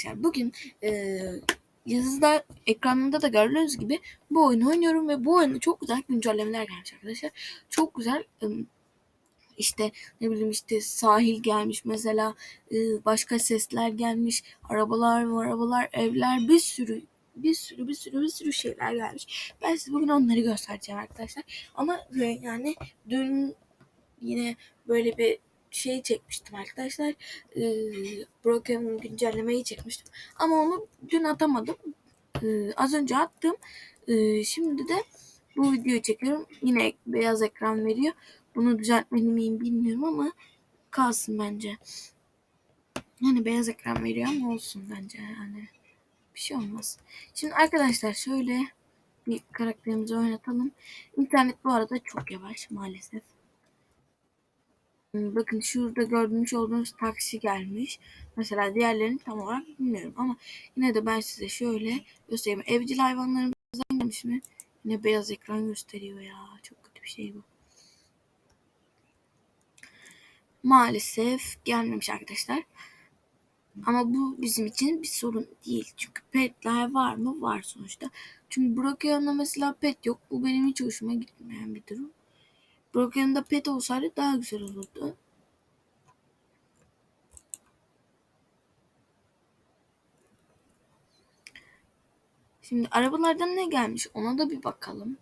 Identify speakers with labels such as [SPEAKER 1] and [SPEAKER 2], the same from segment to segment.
[SPEAKER 1] arkadaşlar bugün e, yazıda ekranında da gördüğünüz gibi bu oyunu oynuyorum ve bu oyunda çok güzel güncellemeler gelmiş arkadaşlar. Çok güzel ım, işte ne bileyim işte sahil gelmiş mesela e, başka sesler gelmiş arabalar arabalar evler bir sürü bir sürü bir sürü bir sürü şeyler gelmiş. Ben size bugün onları göstereceğim arkadaşlar. Ama e, yani dün yine böyle bir şey çekmiştim arkadaşlar. Ee, Broken güncellemeyi çekmiştim. Ama onu dün atamadım. Ee, az önce attım. Ee, şimdi de bu videoyu çekiyorum. Yine beyaz ekran veriyor. Bunu düzeltmeli miyim bilmiyorum ama kalsın bence. Yani beyaz ekran veriyor ama olsun bence yani. Bir şey olmaz. Şimdi arkadaşlar şöyle bir karakterimizi oynatalım. İnternet bu arada çok yavaş maalesef. Bakın şurada görmüş olduğunuz taksi gelmiş. Mesela diğerlerini tam olarak bilmiyorum ama yine de ben size şöyle göstereyim. Evcil hayvanlarımızdan gelmiş mi? Yine beyaz ekran gösteriyor ya. Çok kötü bir şey bu. Maalesef gelmemiş arkadaşlar. Ama bu bizim için bir sorun değil. Çünkü petler var mı? Var sonuçta. Çünkü Brokeon'da mesela pet yok. Bu benim hiç hoşuma gitmeyen bir durum. Brokeon'da pet olsaydı daha güzel olurdu. Şimdi arabalardan ne gelmiş ona da bir bakalım.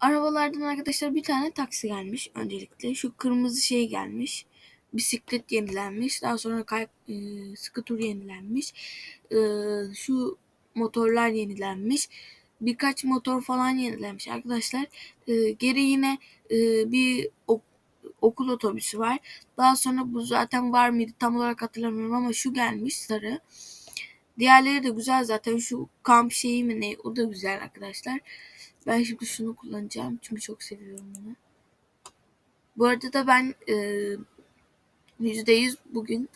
[SPEAKER 1] Arabalardan arkadaşlar bir tane taksi gelmiş öncelikle. Şu kırmızı şey gelmiş. Bisiklet yenilenmiş. Daha sonra kay e, skuter yenilenmiş. E, şu motorlar yenilenmiş. Birkaç motor falan yenilenmiş arkadaşlar. E, geri yine e, bir ok okul otobüsü var. Daha sonra bu zaten var mıydı tam olarak hatırlamıyorum ama şu gelmiş sarı. Diğerleri de güzel zaten. Şu kamp şeyi mi ne? O da güzel arkadaşlar. Ben şimdi şunu kullanacağım. Çünkü çok seviyorum bunu. Bu arada da ben e, %100 bugün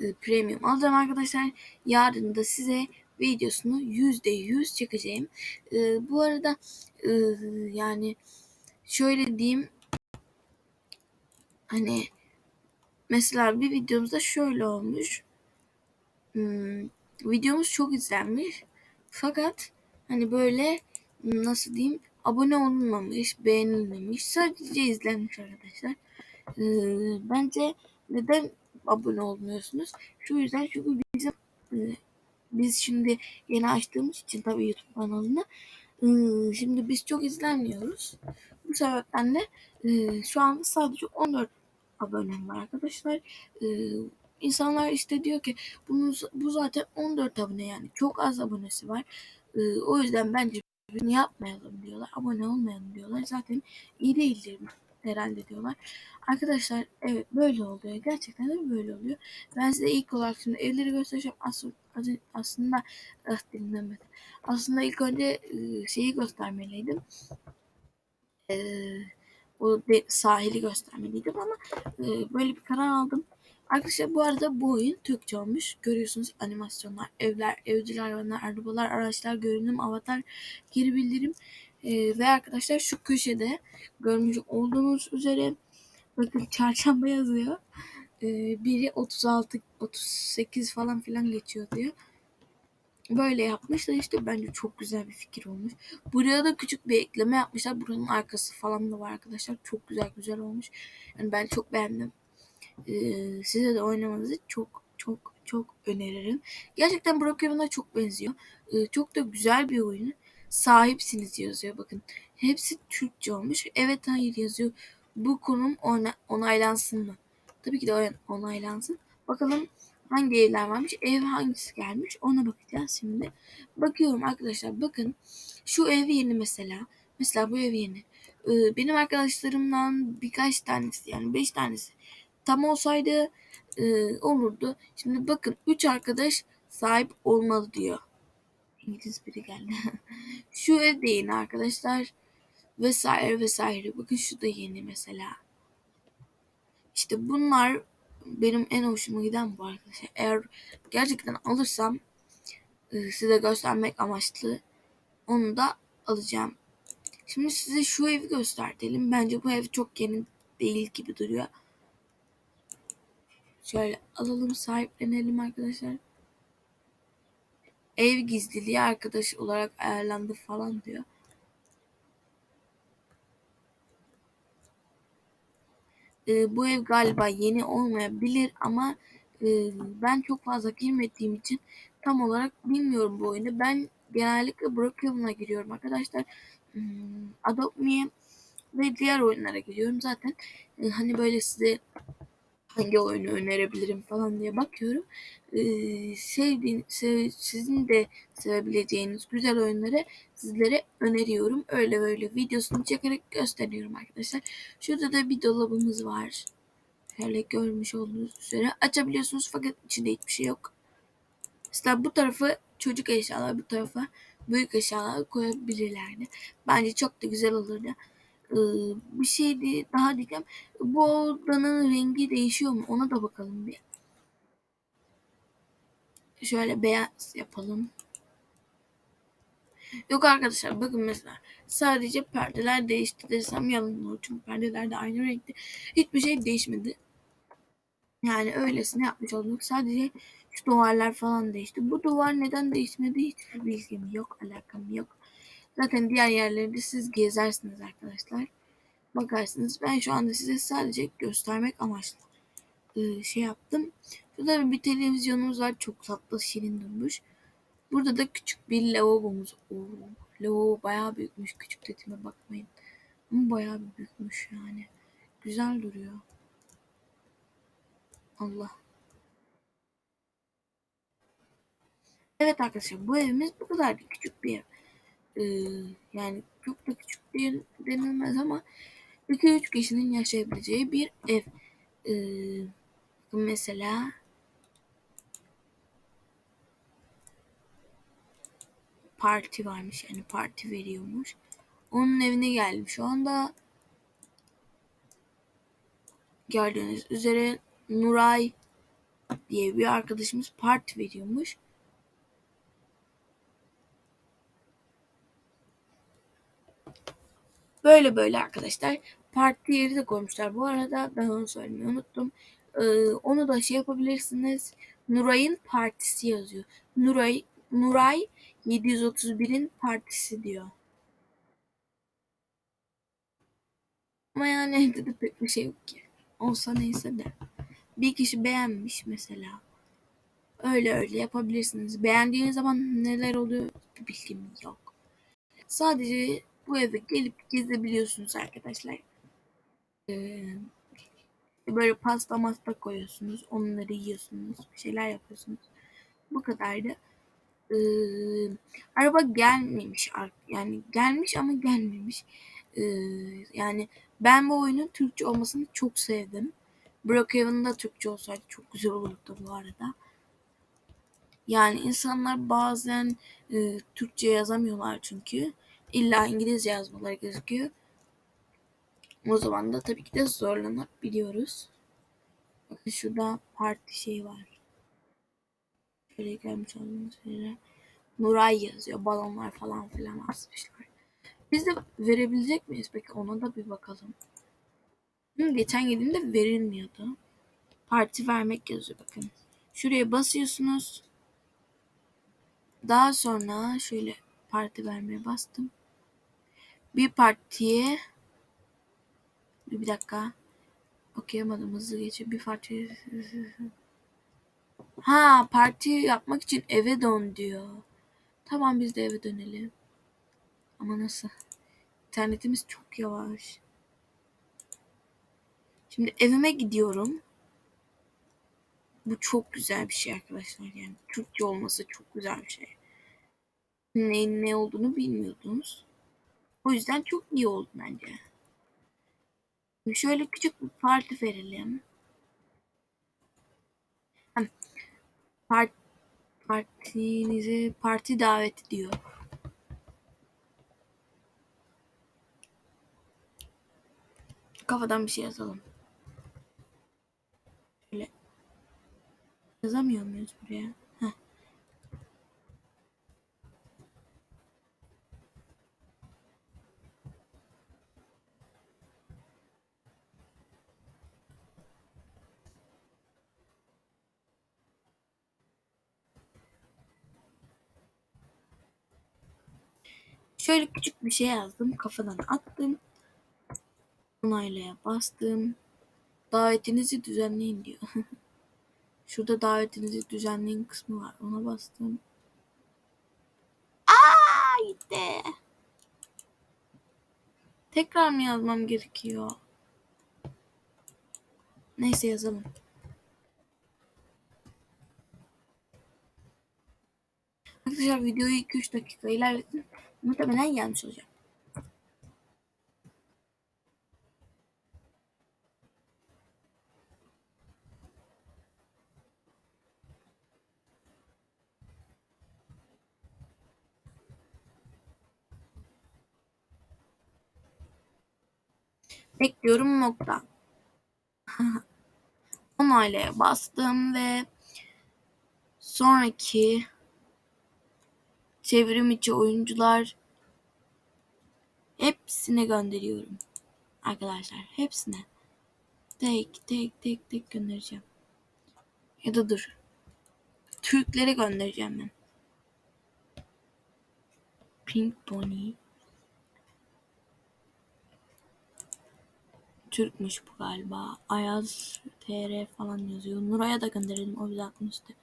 [SPEAKER 1] e, premium alacağım arkadaşlar. Yarın da size videosunu %100 çekeceğim. E, bu arada e, yani şöyle diyeyim hani mesela bir videomuzda şöyle olmuş. Hmm, videomuz çok izlenmiş. Fakat hani böyle nasıl diyeyim abone olunmamış, beğenilmemiş. Sadece izlenmiş arkadaşlar. Ee, bence neden abone olmuyorsunuz? Şu yüzden çünkü bizim e, biz şimdi yeni açtığımız için tabii YouTube kanalını e, şimdi biz çok izlenmiyoruz. Bu sebepten de e, şu anda sadece 14 abonem var arkadaşlar. E, insanlar işte diyor ki bunu, bu zaten 14 abone yani çok az abonesi var. O yüzden bence bunu yapmayalım diyorlar. Abone olmayalım diyorlar. Zaten iyi değildir herhalde diyorlar. Arkadaşlar evet böyle oluyor. Gerçekten de böyle oluyor. Ben size ilk olarak şimdi evleri göstereceğim. Aslında, aslında ah dinlemedim. Aslında ilk önce şeyi göstermeliydim. Ee, de, sahili göstermeliydim ama e, böyle bir karar aldım. Arkadaşlar bu arada bu oyun Türkçe olmuş. Görüyorsunuz animasyonlar, evler, evcil hayvanlar, arabalar, araçlar, görünüm, avatar, geri bildirim. Ee, ve arkadaşlar şu köşede görmüş olduğunuz üzere bakın çarşamba yazıyor. Biri 36, 38 falan filan geçiyor diyor. Böyle yapmışlar işte bence çok güzel bir fikir olmuş. Buraya da küçük bir ekleme yapmışlar. Buranın arkası falan da var arkadaşlar. Çok güzel güzel olmuş. Yani ben çok beğendim. Ee, size de oynamanızı çok çok çok öneririm. Gerçekten Brokeman'a çok benziyor. Ee, çok da güzel bir oyun. Sahipsiniz yazıyor bakın. Hepsi Türkçe olmuş. Evet hayır yazıyor. Bu konum ona, onaylansın mı? Tabii ki de onaylansın. Bakalım hangi evler varmış? Ev hangisi gelmiş? Ona bakacağız şimdi. Bakıyorum arkadaşlar bakın. Şu ev yeni mesela. Mesela bu ev yeni. Ee, benim arkadaşlarımdan birkaç tanesi yani beş tanesi tam olsaydı e, olurdu. Şimdi bakın 3 arkadaş sahip olmalı diyor. İngiliz biri geldi. şu ev de yeni arkadaşlar. Vesaire vesaire. Bakın şu da yeni mesela. İşte bunlar benim en hoşuma giden bu arkadaşlar. Eğer gerçekten alırsam e, size göstermek amaçlı onu da alacağım. Şimdi size şu evi gösterdim. Bence bu ev çok yeni değil gibi duruyor. Şöyle alalım sahiplenelim arkadaşlar. Ev gizliliği arkadaş olarak ayarlandı falan diyor. Ee, bu ev galiba yeni olmayabilir ama e, ben çok fazla girmediğim için tam olarak bilmiyorum bu oyunu. Ben genellikle Brookhaven'a giriyorum arkadaşlar. Hmm, Adopt Me ve diğer oyunlara giriyorum. Zaten e, hani böyle size hangi oyunu önerebilirim falan diye bakıyorum. Sevdiğin, sev, sizin de sevebileceğiniz güzel oyunları sizlere öneriyorum. Öyle böyle videosunu çekerek gösteriyorum arkadaşlar. Şurada da bir dolabımız var. Şöyle görmüş olduğunuz üzere açabiliyorsunuz fakat içinde hiçbir şey yok. Mesela bu tarafı çocuk eşyalar, bu tarafa büyük eşyalar koyabilirlerdi. Bence çok da güzel olurdu. Ee, bir şey daha diyeceğim. Bu odanın rengi değişiyor mu? Ona da bakalım bir. Şöyle beyaz yapalım. Yok arkadaşlar bakın mesela sadece perdeler değişti desem yalan olur. Çünkü perdeler de aynı renkte. Hiçbir şey değişmedi. Yani öylesine yapmış olduk. Sadece şu duvarlar falan değişti. Bu duvar neden değişmedi hiçbir bilgim yok. Alakam yok. Zaten diğer yerleri siz gezersiniz arkadaşlar. Bakarsınız. Ben şu anda size sadece göstermek amaçlı e, şey yaptım. Şurada bir televizyonumuz var. Çok tatlı şirin durmuş. Burada da küçük bir lavabomuz. Oo, lavabo bayağı büyükmüş. Küçük dediğime bakmayın. Ama bayağı büyükmüş yani. Güzel duruyor. Allah. Evet arkadaşlar bu evimiz bu kadar küçük bir ev. Ee, yani çok da küçük değil denilmez ama 2-3 kişinin yaşayabileceği bir ev. Ee, mesela parti varmış yani parti veriyormuş. Onun evine geldim şu anda. Gördüğünüz üzere Nuray diye bir arkadaşımız parti veriyormuş. Böyle böyle arkadaşlar. Parti yeri de koymuşlar. Bu arada ben onu söylemeyi unuttum. Ee, onu da şey yapabilirsiniz. Nuray'ın partisi yazıyor. Nuray Nuray 731'in partisi diyor. Ama yani evde de pek bir şey yok ki. Olsa neyse de. Bir kişi beğenmiş mesela. Öyle öyle yapabilirsiniz. Beğendiğiniz zaman neler oluyor bir bilgim yok. Sadece bu eve gelip gezebiliyorsunuz arkadaşlar. Ee, böyle pasta masta koyuyorsunuz. Onları yiyorsunuz. Bir şeyler yapıyorsunuz. Bu kadardı. Ee, araba gelmemiş. Yani gelmiş ama gelmemiş. Ee, yani ben bu oyunun Türkçe olmasını çok sevdim. Brookhaven'da Türkçe olsaydı çok güzel olurdu bu arada. Yani insanlar bazen e, Türkçe yazamıyorlar çünkü. İlla İngilizce yazmaları gerekiyor. O zaman da tabii ki de zorlanabiliyoruz. Bakın şurada parti şey var. Şöyle gelmiş olduğumuz yere. Nuray yazıyor. Balonlar falan filan asmışlar. Biz de verebilecek miyiz? Peki ona da bir bakalım. Geçen geldiğimde verilmiyordu. Parti vermek yazıyor bakın. Şuraya basıyorsunuz. Daha sonra şöyle parti vermeye bastım. Bir partiye bir dakika okuyamadım hızlı geçiyor. Bir parti Ha parti yapmak için eve dön diyor. Tamam biz de eve dönelim. Ama nasıl? İnternetimiz çok yavaş. Şimdi evime gidiyorum. Bu çok güzel bir şey arkadaşlar. Yani Türkçe olması çok güzel bir şey. Neyin ne olduğunu bilmiyordunuz. O yüzden çok iyi oldu bence. Şöyle küçük bir parti verelim. Part, partinizi parti davet diyor. Kafadan bir şey yazalım. Şöyle yazamıyor muyuz buraya? Şöyle küçük bir şey yazdım. Kafadan attım. Onaylaya bastım. Davetinizi düzenleyin diyor. Şurada davetinizi düzenleyin kısmı var. Ona bastım. Aa gitti. Tekrar mı yazmam gerekiyor? Neyse yazalım. Arkadaşlar videoyu 2-3 dakika ilerletin. Muhtemelen gelmiş olacak. Bekliyorum nokta. Onaylaya bastım ve sonraki çevrim içi oyuncular hepsine gönderiyorum. Arkadaşlar hepsine. Tek tek tek tek göndereceğim. Ya da dur. Türklere göndereceğim ben. Pink Pony. Türkmüş bu galiba. Ayaz TR falan yazıyor. Nuray'a da gönderelim. O bize atmıştı.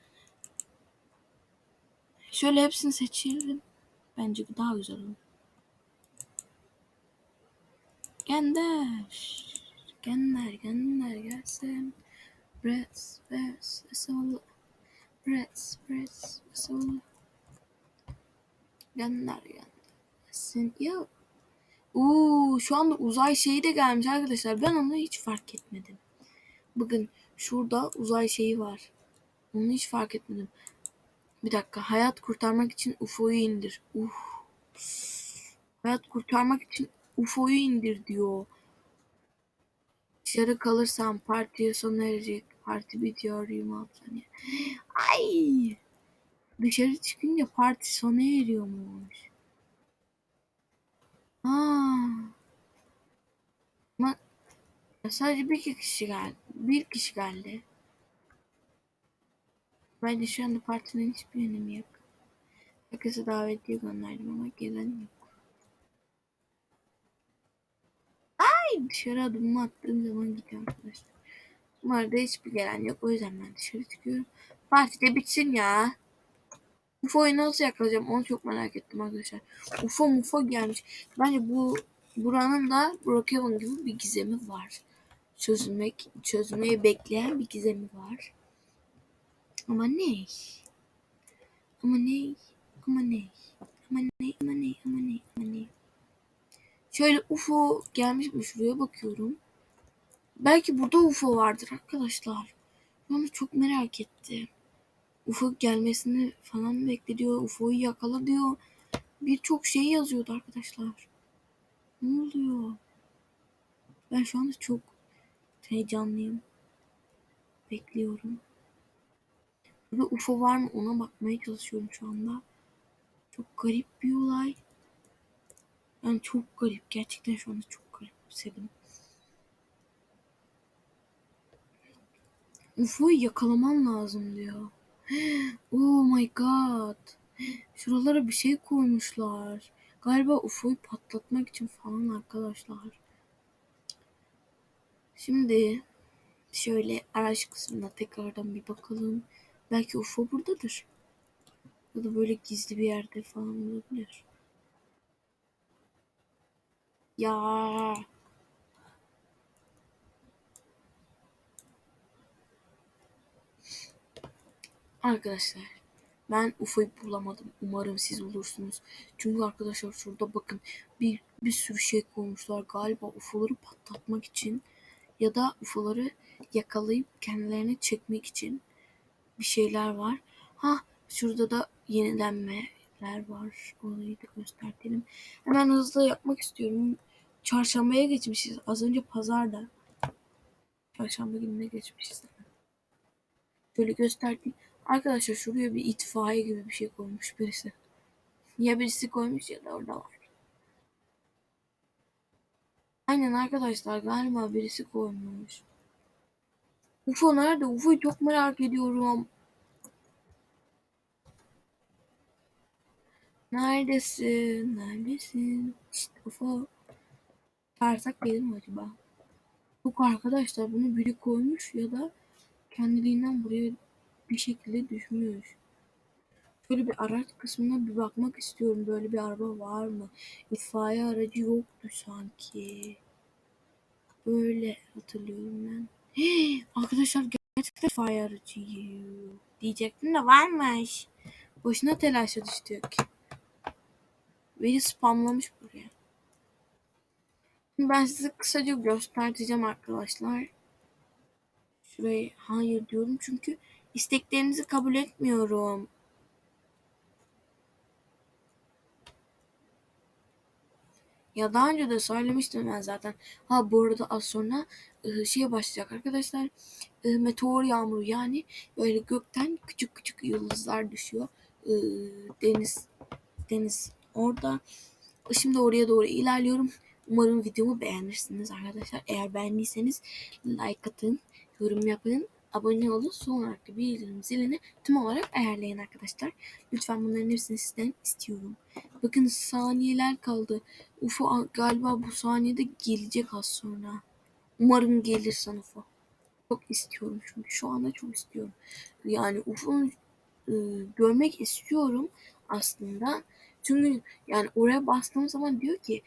[SPEAKER 1] Şöyle hepsini seçelim. Bence bu daha güzel olur. Gönder. Gönder gönder gelsin. Brets, Brets, Sol. Brets, Brets, Sol. Gönder göndersin. Ya. Uuu şu anda uzay şeyi de gelmiş arkadaşlar. Ben onu hiç fark etmedim. Bakın şurada uzay şeyi var. Onu hiç fark etmedim. Bir dakika. Hayat kurtarmak için UFO'yu indir. Uf. Hayat kurtarmak için UFO'yu indir diyor. Dışarı kalırsam partiye sona erecek. Parti bitiyor 26 saniye. Ay! Dışarı çıkınca parti sona eriyormuş. Aa. Ama sadece bir kişi geldi. Bir kişi geldi. Bence şu anda partinin hiçbir önemi yok. Herkese davetiye gönderdim ama gelen yok. Ay dışarı adımımı attığım zaman gidiyor arkadaşlar. Arada hiçbir gelen yok. O yüzden ben dışarı çıkıyorum. Parti de bitsin ya. UFO'yu nasıl yakalayacağım onu çok merak ettim arkadaşlar. UFO mufo gelmiş. Bence bu buranın da Brookhaven gibi bir gizemi var. Çözülmek, çözülmeyi bekleyen bir gizemi var. Ama ne? Ama ne? Ama ne? Ama ne? Ama ne? Ama ne? Ama ne? Şöyle UFO gelmiş mi şuraya bakıyorum. Belki burada UFO vardır arkadaşlar. Ben çok merak ettim. UFO gelmesini falan bekliyor. UFO'yu yakala diyor. Birçok şey yazıyordu arkadaşlar. Ne oluyor? Ben şu anda çok heyecanlıyım. Bekliyorum. Burada UFO var mı ona bakmaya çalışıyorum şu anda. Çok garip bir olay. Yani çok garip. Gerçekten şu anda çok garipsedim. UFO'yu yakalaman lazım diyor. Oh my god. Şuralara bir şey koymuşlar. Galiba UFO'yu patlatmak için falan arkadaşlar. Şimdi şöyle araç kısmına tekrardan bir bakalım. Belki UFO buradadır. Ya da böyle gizli bir yerde falan olabilir. Ya. Arkadaşlar ben UFO'yu bulamadım. Umarım siz bulursunuz. Çünkü arkadaşlar şurada bakın bir, bir sürü şey koymuşlar. Galiba UFO'ları patlatmak için ya da UFO'ları yakalayıp kendilerine çekmek için bir şeyler var. Ha şurada da yenilenmeler var. Orayı da göstertelim. Hemen hızlı yapmak istiyorum. Çarşambaya geçmişiz. Az önce pazarda. Çarşamba gününe geçmişiz. Şöyle göstereyim. Arkadaşlar şuraya bir itfaiye gibi bir şey koymuş birisi. Ya birisi koymuş ya da orada var. Aynen arkadaşlar galiba birisi koymuş. UFO nerede? UFO'yu çok merak ediyorum. Neredesin? Neredesin? Şşt UFO. Çağırsak gelir mi acaba? Yok arkadaşlar bunu biri koymuş ya da kendiliğinden buraya bir şekilde düşmüş. Şöyle bir araç kısmına bir bakmak istiyorum. Böyle bir araba var mı? İtfaiye aracı yoktu sanki. Böyle hatırlıyorum ben. Arkadaşlar gerçekten itfaiye aracı diyecektim de varmış. Boşuna telaşa düştük. Biri spamlamış buraya. Ben size kısaca göstereceğim arkadaşlar. Şurayı hayır diyorum çünkü isteklerinizi kabul etmiyorum. Ya daha önce de söylemiştim ben zaten. Ha bu arada az sonra şey başlayacak arkadaşlar. Iı, meteor yağmuru yani böyle gökten küçük küçük yıldızlar düşüyor. Iı, deniz deniz orada. Şimdi oraya doğru ilerliyorum. Umarım videomu beğenirsiniz arkadaşlar. Eğer beğendiyseniz like atın, yorum yapın, abone olun. Son olarak da bildirim zilini tüm olarak ayarlayın arkadaşlar. Lütfen bunların hepsini sizden istiyorum. Bakın saniyeler kaldı. UFO galiba bu saniyede gelecek az sonra. Umarım gelirsen UFO. Çok istiyorum çünkü şu anda çok istiyorum. Yani UFO'nu e, görmek istiyorum aslında. Çünkü yani oraya bastığım zaman diyor ki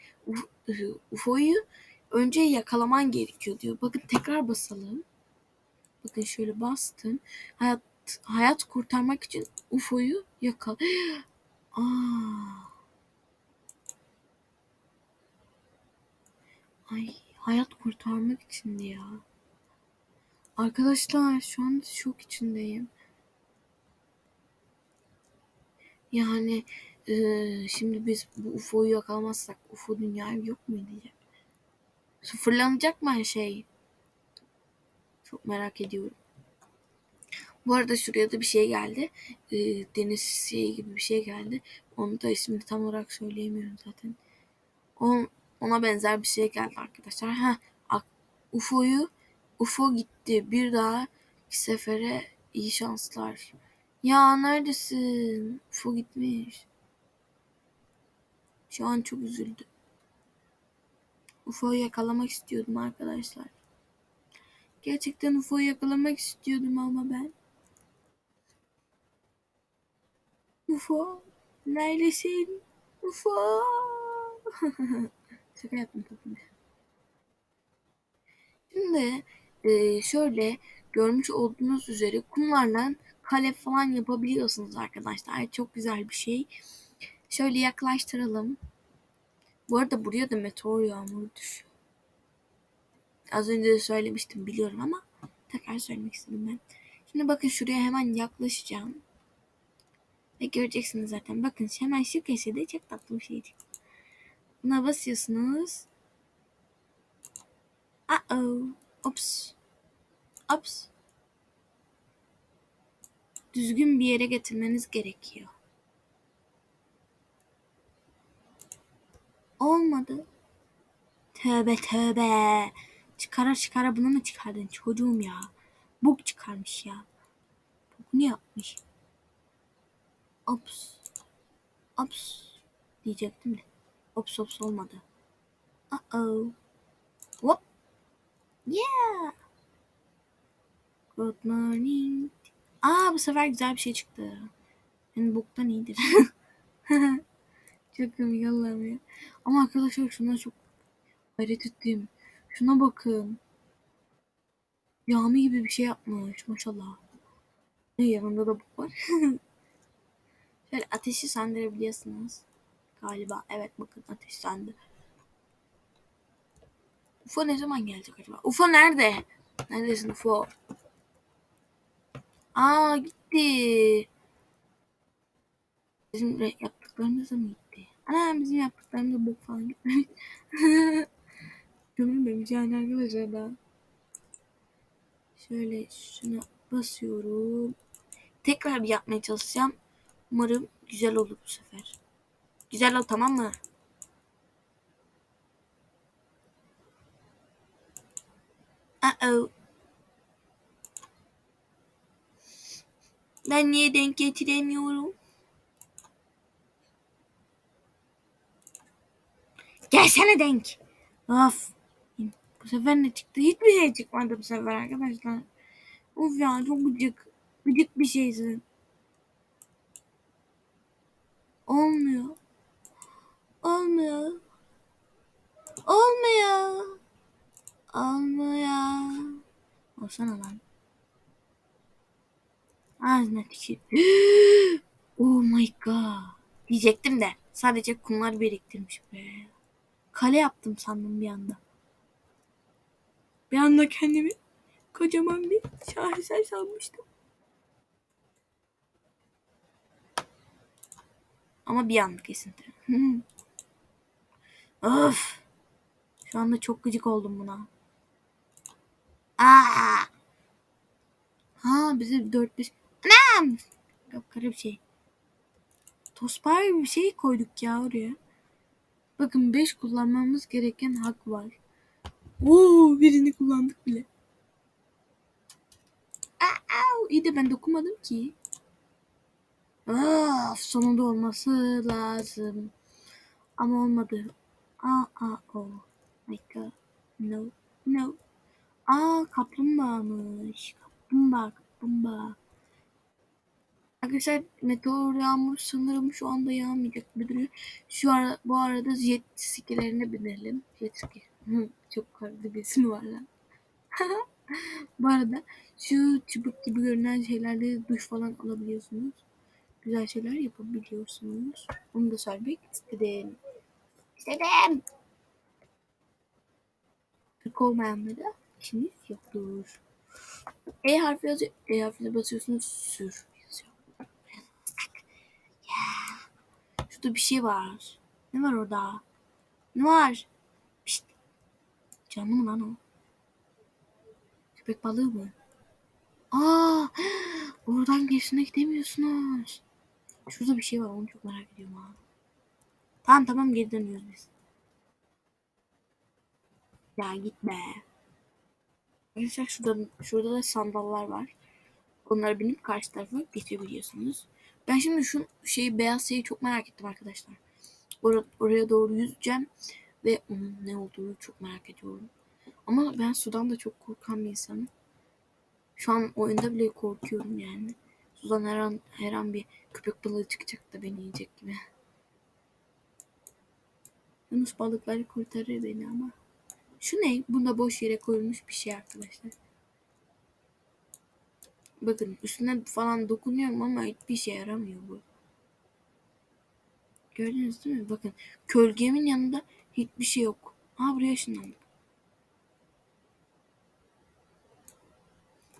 [SPEAKER 1] UFO'yu önce yakalaman gerekiyor diyor. Bakın tekrar basalım. Bakın şöyle bastım. Hayat hayat kurtarmak için UFO'yu yakal. Aa. Ay hayat kurtarmak içindi ya. Arkadaşlar şu an şok içindeyim. Yani e, şimdi biz bu UFO'yu yakalamazsak UFO dünyaya yok mu diyecek? Sıfırlanacak mı her şey? Çok merak ediyorum. Bu arada şuraya da bir şey geldi. E, deniz şeyi gibi bir şey geldi. Onu da ismini tam olarak söyleyemiyorum zaten. On, ona benzer bir şey geldi arkadaşlar. Ha, UFO'yu UFO gitti. Bir daha sefere iyi şanslar. Ya neredesin? UFO gitmiş. Şu an çok üzüldüm. UFO'yu yakalamak istiyordum arkadaşlar. Gerçekten UFO'yu yakalamak istiyordum ama ben. UFO neredesin? UFO. Şaka yaptım tabii. Şimdi e, şöyle görmüş olduğunuz üzere kumlardan kale falan yapabiliyorsunuz arkadaşlar. Çok güzel bir şey. Şöyle yaklaştıralım. Bu arada buraya da meteor yağmuru düşüyor. Az önce de söylemiştim biliyorum ama tekrar söylemek istedim ben. Şimdi bakın şuraya hemen yaklaşacağım. Ve göreceksiniz zaten. Bakın hemen şu köşede çok tatlı bir şey çıktı. Buna basıyorsunuz. Uh oh. Ops. Ops. Düzgün bir yere getirmeniz gerekiyor. Olmadı. Tövbe tövbe. Çıkara çıkara bunu mu çıkardın çocuğum ya? Bok çıkarmış ya. Bok ne yapmış? Ops. Ops. Diyecektim de. Ops ops olmadı. Uh oh. Hop. Yeah. Good morning. Aa bu sefer güzel bir şey çıktı. Yani boktan iyidir. çok komik Allah'ım ya. Ama arkadaşlar şuna çok hayret ettim. Şuna bakın. Cami gibi bir şey yapmış maşallah. Yanında da bok var. Şöyle ateşi söndürebiliyorsunuz. Galiba evet bakın ateş söndü. UFO ne zaman gelecek acaba? UFO nerede? Neredesin UFO? Aa gitti. Bizim yaptıklarımız da mı gitti? Ana bizim yaptıklarımız bok falan gitmiş. Gömülmemiş yani arkadaşlar daha. Şöyle şuna basıyorum. Tekrar bir yapmaya çalışacağım. Umarım güzel olur bu sefer. Güzel ol tamam mı? Uh-oh. Ben niye denk getiremiyorum? Gelsene denk. Of. Bu sefer ne çıktı? Hiçbir şey çıkmadı bu sefer arkadaşlar. Of ya çok gıcık. Gıcık bir şeysin. Olmuyor. Olmuyor. Olmuyor. Olmuyor. Olsana lan. Ağzına tükür. oh my god. Diyecektim de sadece kumlar biriktirmiş be. Kale yaptım sandım bir anda. Bir anda kendimi kocaman bir şaheser sanmıştım. Ama bir anlık kesinti. of. Şu anda çok gıcık oldum buna. Aa! Ha bize 4 5 Anam! Kapkara bir şey. Tospar bir şey koyduk ya oraya. Bakın 5 kullanmamız gereken hak var. Oo birini kullandık bile. Aa, iyi de ben dokunmadım ki. Of, sonunda olması lazım. Ama olmadı. Aa, aa, oh my. No, no. Aa, kaplumbağamış. Kaplumbağa, kaplumbağa. Arkadaşlar meteor yağmur sanırım şu anda yağmayacak gibi duruyor. Şu ara, bu arada jet skilerine binelim. Jet ski. Çok karlı bir ismi var lan. bu arada şu çubuk gibi görünen şeylerle duş falan alabiliyorsunuz. Güzel şeyler yapabiliyorsunuz. Onu da söylemek istedim. İstedim. Türk olmayanlara işiniz yoktur. E harfi yazıyor. E harfine basıyorsunuz. Sür yazıyor. Şurada bir şey var. Ne var orada? Ne var? Pişt. Canlı mı lan o? Köpek balığı mı? Aa, oradan gerisine gidemiyorsunuz. Şurada bir şey var onu çok merak ediyorum ha. Tamam tamam geri dönüyoruz biz. Ya gitme. Arkadaşlar şurada, şurada da sandallar var. Onlara binip karşı tarafa geçebiliyorsunuz. Ben şimdi şu şeyi beyaz şeyi çok merak ettim arkadaşlar. Or oraya doğru yüzeceğim ve onun ne olduğunu çok merak ediyorum. Ama ben sudan da çok korkan bir insanım. Şu an oyunda bile korkuyorum yani. Sudan her an, her an bir köpek balığı çıkacak da beni yiyecek gibi. Yunus balıkları kurtarır beni ama. Şu ne? Bunda boş yere koyulmuş bir şey arkadaşlar. Bakın üstüne falan dokunuyorum ama hiçbir şey yaramıyor bu. Gördünüz değil mi? Bakın kölgemin yanında hiçbir şey yok. Ha buraya ışınlandık.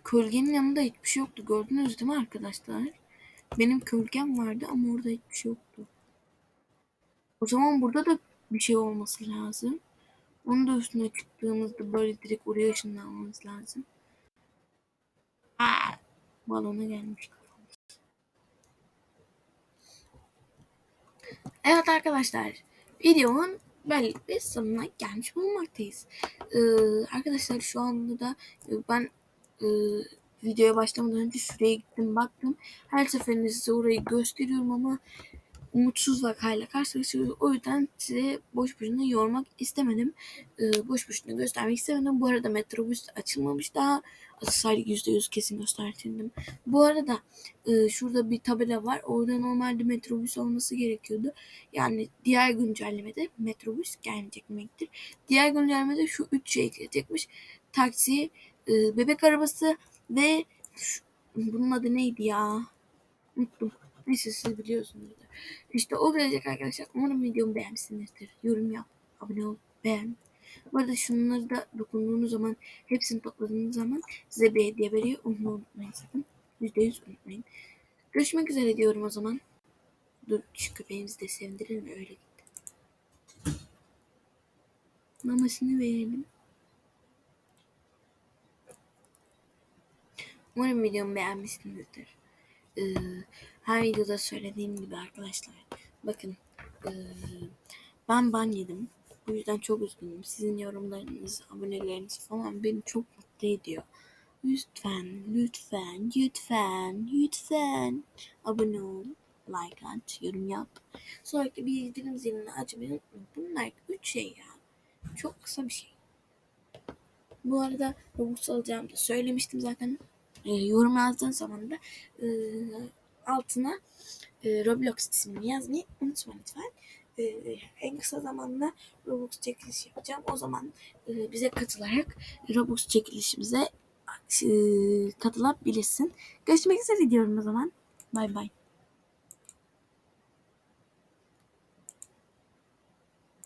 [SPEAKER 1] Kölgenin yanında hiçbir şey yoktu. Gördünüz değil mi arkadaşlar? Benim kölgem vardı ama orada hiçbir şey yoktu. O zaman burada da bir şey olması lazım. Onun da üstüne çıktığımızda böyle direkt oraya ışınlanmamız lazım. Aa, balona gelmiş kafamız. Evet arkadaşlar videomun böylelikle sonuna gelmiş bulunmaktayız. Ee, arkadaşlar şu anda da e, ben e, videoya başlamadan önce şuraya gittim baktım. Her seferinde size orayı gösteriyorum ama umutsuz vakayla karşılaşıyoruz. O yüzden size boş boşuna yormak istemedim. Ee, boş boşuna göstermek istemedim. Bu arada metrobüs açılmamış daha. Sadece %100 kesin gösterdim. Bu arada e, şurada bir tabela var. Orada normalde metrobüs olması gerekiyordu. Yani diğer güncellemede metrobüs gelmeyecek demektir. Diğer güncellemede şu üç şey gelecekmiş. Taksi, e, bebek arabası ve şu, bunun adı neydi ya? Unuttum. Neyse siz biliyorsunuz. İşte o gelecek arkadaşlar. Umarım videomu beğenmişsinizdir. Yorum yap, abone ol, beğen. Bu arada şunları da dokunduğunuz zaman, hepsini topladığınız zaman size bir hediye veriyor. Onu unutmayın sakın. %100 unutmayın. Görüşmek üzere diyorum o zaman. Dur şu köpeğimizi de sevindirelim öyle gitti. Mamasını verelim. Umarım videomu beğenmişsinizdir. Ee, her videoda söylediğim gibi arkadaşlar. Bakın e, ben ban yedim. Bu yüzden çok üzgünüm. Sizin yorumlarınız, aboneleriniz falan beni çok mutlu ediyor. Lütfen, lütfen, lütfen, lütfen abone ol. like at, yorum yap. Sonraki bildirim zilini açmayı unutma. Bunlar üç şey ya. Çok kısa bir şey. Bu arada Robux alacağımı söylemiştim zaten. E, yorum yazdığın zaman da e, altına e, Roblox ismini yazmayı unutma lütfen. E, en kısa zamanda Robux çekiliş yapacağım. O zaman e, bize katılarak Robux çekilişimize e, katılabilirsin. Görüşmek üzere diyorum o zaman. Bay bay.